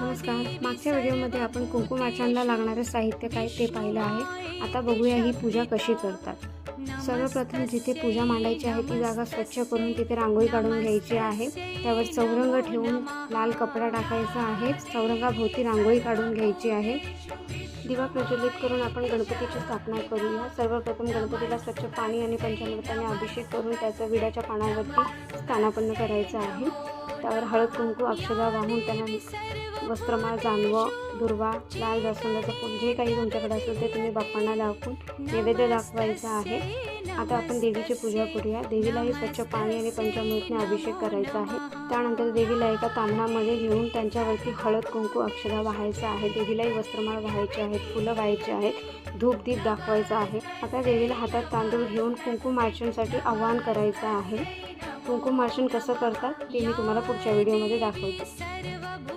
नमस्कार. मागच्या व्हिडिओमध्ये आपण कुंकुमार्चनला लागणारे साहित्य काय ते पाहिलं आहे. आता बघूया ही पूजा कशी करतात. सर्वप्रथम जिथे पूजा मांडायची आहे ती जागा स्वच्छ करून तिथे रांगोळी काढून घ्यायची आहे. त्यावर चौरंग ठेवून लाल कपडा टाकायचा आहे. चौरंगाभोवती रांगोळी काढून घ्यायची आहे. दिवा प्रज्वलित करून आपण गणपतीची स्थापना करूया. सर्वप्रथम गणपतीला स्वच्छ पाणी आणि पंचामृताने अभिषेक करून त्याचं विड्याच्या पानावरती स्थानापन्न करायचं आहे. त्यावर हळद कुंकू अक्षदा वाहून त्यांना वस्त्रमाळ जानवं दुर्वा लाल जास्वंदाचं फूल जे काही तुमच्याकडे असेल ते तुम्ही बाप्पांना दाखवून नैवेद्य दाखवायचं आहे. आता आपण देवीची पूजा करूया. देवीलाही स्वच्छ पाणी आणि पंचामृतने अभिषेक करायचा आहे. त्यानंतर देवीला एका तांबणामध्ये घेऊन त्यांच्यावरती हळद कुंकू अक्षरा वाहायचं आहे. देवीलाही वस्त्रमाळ वाहायचे आहेत फुलं व्हायचे आहेत धूप दीप दाखवायचा आहे. आता देवीला हातात तांदूळ घेऊन कुंकू मार्चनसाठी आवाहन करायचं आहे. कुंकुमार्चन कसं करतात ते मी तुम्हाला पुढच्या व्हिडिओमध्ये दाखवते.